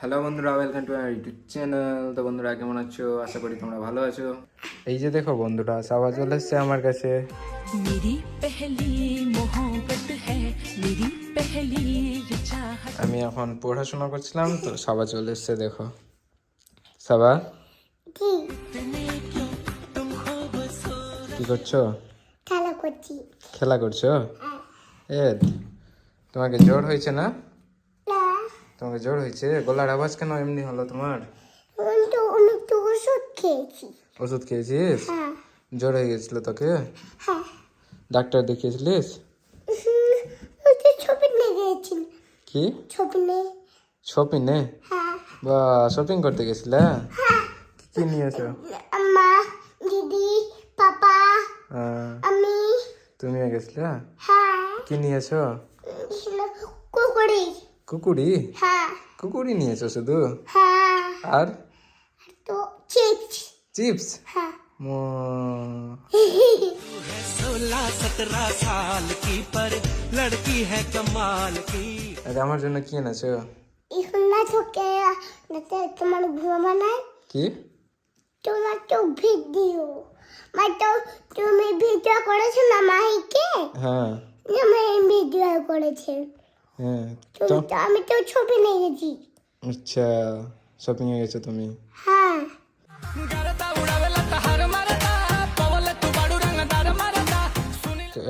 Hello বন্ধুরা welcome to আমার YouTube channel তো বন্ধুরা কেমন আছো? আশা করি তোমরা ভালো আছো। এই যে দেখো বন্ধুরা সাবাজ চলে এসছে আমার কাছে। আমি এখন পড়াশোনা করছিলাম তো সাবা চলে এসছে দেখো। সাবা কি? করছ? খেলা করছি। খেলা করছ? হ্যাঁ। এ তোমাকে জ্বর হয়েছে না? তোমাকে জ্বর হয়েছে গলার আওয়াজ কেন এমনি হলো তোমার? ওষুধ খেয়েছি। ওষুধ খেয়েছিস? হ্যাঁ। জ্বর হয়ে গেছিল তোকে? হ্যাঁ। ডাক্তার দেখিয়েছিলিস? কি? ছবি নিয়ে। শপিংয়ে হ্যাঁ। বা শপিং করতে গেছিলে? কি নিয়েছো? আম্মা দিদি পাপা আমি। তুমিও গেছিলে? হ্যাঁ। কি নিয়েছো? কুকুরি কুকুরি? হ্যাঁ। কুকুরি নিয়েছো শুধু? হ্যাঁ। আর? তো চিপস। চিপস? হ্যাঁ। আমার জন্য কি এনেছো? নাই? কি? তো তুমি ভিডিও করেছ না মাহিকে? হ্যাঁ। ভিডিও করেছে। হ্যাঁ আমি তো ছবি নিয়ে গেছি। আচ্ছা শপিং এ গেছো তুমি? হ্যাঁ।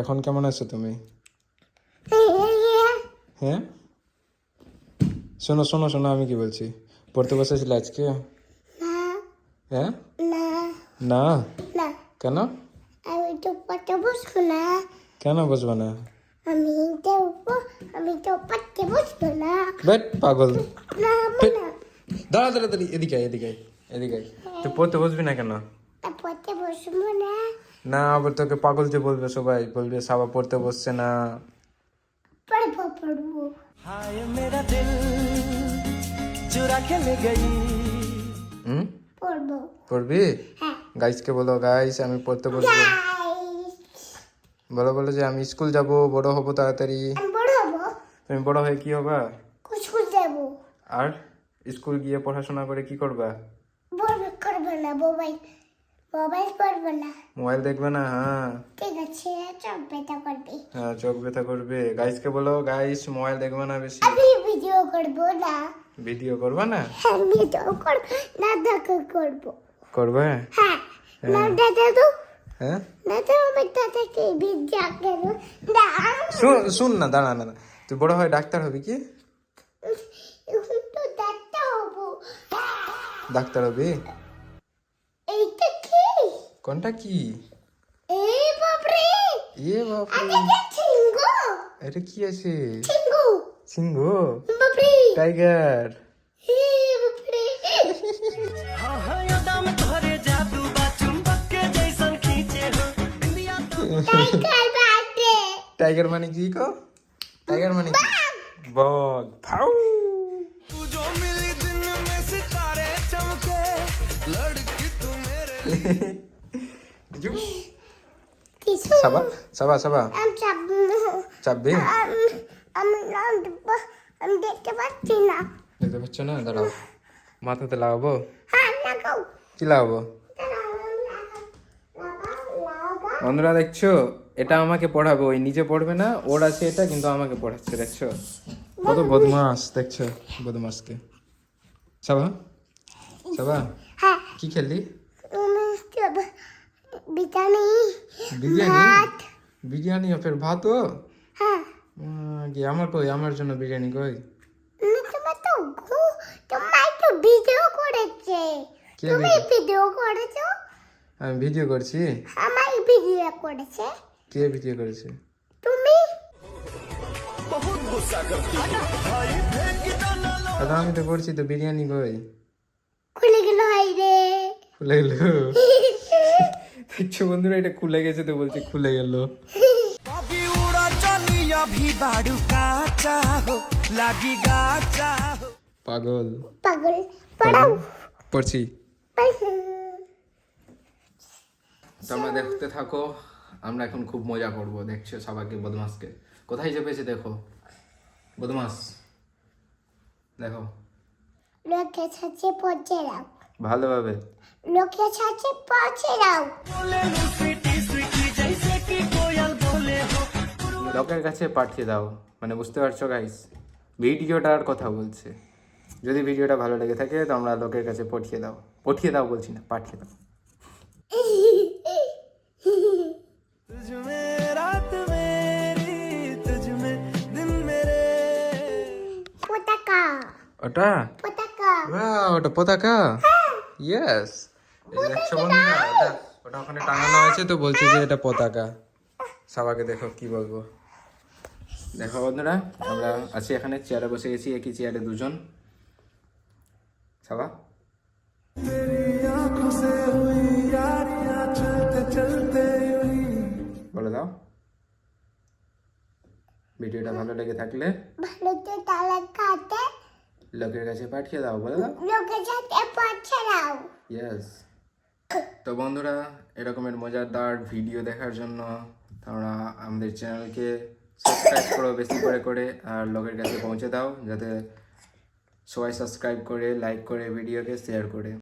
এখন কেমন আছো তুমি? হ্যাঁ। শোনো শোনো শোনো আমি কি বলছি? পড়তে বসেছিলে আজকে? হ্যাঁ? না। কেন? আমি তো পড়তে বসবো না। কেন বসবো না? আমি আমি পাগল দাঁড়া এদিকে এদিকে এদিকে তুই পড়তে বসবি না কেন বসবো না আবার তোকে পাগল যে বলবে সবাই বলবে সাবা পড়তে বসছে না পড়বি গাইসকে বলো গাইস আমি পড়তে বসবো বলো বলো যে আমি স্কুল যাব বড় হব তাড়াতাড়ি তুমি বড় হয়ে কি হবা? কুচকুচ যাব। আর স্কুল গিয়ে পড়াশোনা করে কি করবা? বড় করব না মোবাইল মোবাইল করব না। মোবাইল দেখবে না? হ্যাঁ। ঠিক আছে চোখ ব্যথা করবে। হ্যাঁ চোখ ব্যথা করবে। গাইসকে বলো গাইস মোবাইল দেখবে না বেশি? আমি ভিডিও করব না। ভিডিও করবা না? হ্যাঁ ভিডিও করব না দেখো করব। করবে? হ্যাঁ না দাদা তো হ্যাঁ? দাদা আমার দাদাকে ভিডিও করব না। শুন শুন না দাঁড়া না না। তুই বড় হয়ে ডাক্তার হবি কি? ডাক্তার হবে? এইটা কি? কোনটা কি? এ বাপরে! এ বাপরে! আচ্ছা, এটা কি আছে? চিঙ্গু বাপরে! টাইগার। টাইগার মানে কি কর টাইগার মানে কি বগ ফাউ সাবা সাবা সাবা চাপবি আমি দেখতে পাচ্ছি না দেখতে পাচ্ছ না দাঁড়াও মাথাতে লাগাবো কি লাগাবো বন্ধুরা দেখছ এটা আমাকে পড়াবে ওই নিজে পড়বে না ওর আছে এটা কিন্তু আমাকে পড়াচ্ছে দেখছ? কত বদমাস দেখছ বদমাসকে। সাবা? সাবা? হ্যাঁ। কি বিটানি বিরিয়ানি বিরিয়ানি? আর ফের ভাতও হ্যাঁ। আহ, কি আমার কই আমার জন্য বিরিয়ানি কই? আমি তোমার তো তোমার তো ভিডিও করেছে। তুমি ভিডিও করেছ? আমি ভিডিও করছি? আমার ভিডিও করেছে। কে ভিডিও করেছে? তুমি? বহুত গুসা দাদা আমি তো করছি তো বিরিয়ানি কই খুলে গেল হাই রে। খুলে গেল। কিছু বন্ধুরা এটা খুলে গেছে তো বলছে খুলে গেল। পাগল। পাগল পড়াও। পড়ছি। তোমরা দেখতে থাকো। আমরা এখন খুব মজা করব দেখছ সবাইকে বদমাসকে কোথায় চেপেছে দেখো। বদমাস দেখো। লোকে সাথে পৌঁছে দাও ভালোভাবে। লোকে সাথে পৌঁছে দাও লোকের কাছে পাঠিয়ে দাও। মানে বুঝতে পারছ গাইস ভিডিওটার কথা বলছে। যদি ভিডিওটা ভালো লেগে থাকে তো আমরা লোকের কাছে পাঠিয়ে দাও। পাঠিয়ে দাও বলছি না পাঠিয়ে দাও। ওটা ওটা পতাকা? ইয়েস দেখছ বন্ধুরা ওটা ওটা ওখানে টাঙানো আছে তো বলছে যে এটা পতাকা। সবাইকে দেখো কি বলব। দেখো বন্ধুরা আমরা আছি এখানে চেয়ারে বসে গেছি একই চেয়ারে দুজন। সাবা? বলে দাও। ভিডিওটা ভালো লেগে থাকলে লোকের কাছে পাঠিয়ে দাও বলে দাও লোকের কাছে পাঠিয়ে দাও ইয়েস তো বন্ধুরা এরকমের মজাদার ভিডিও দেখার জন্য তোমরা আমাদের চ্যানেলকে সাবস্ক্রাইব করো বেশি করে করে আর লোকের কাছে পৌঁছে দাও যাতে সবাই সাবস্ক্রাইব করে লাইক করে ভিডিওকে শেয়ার করে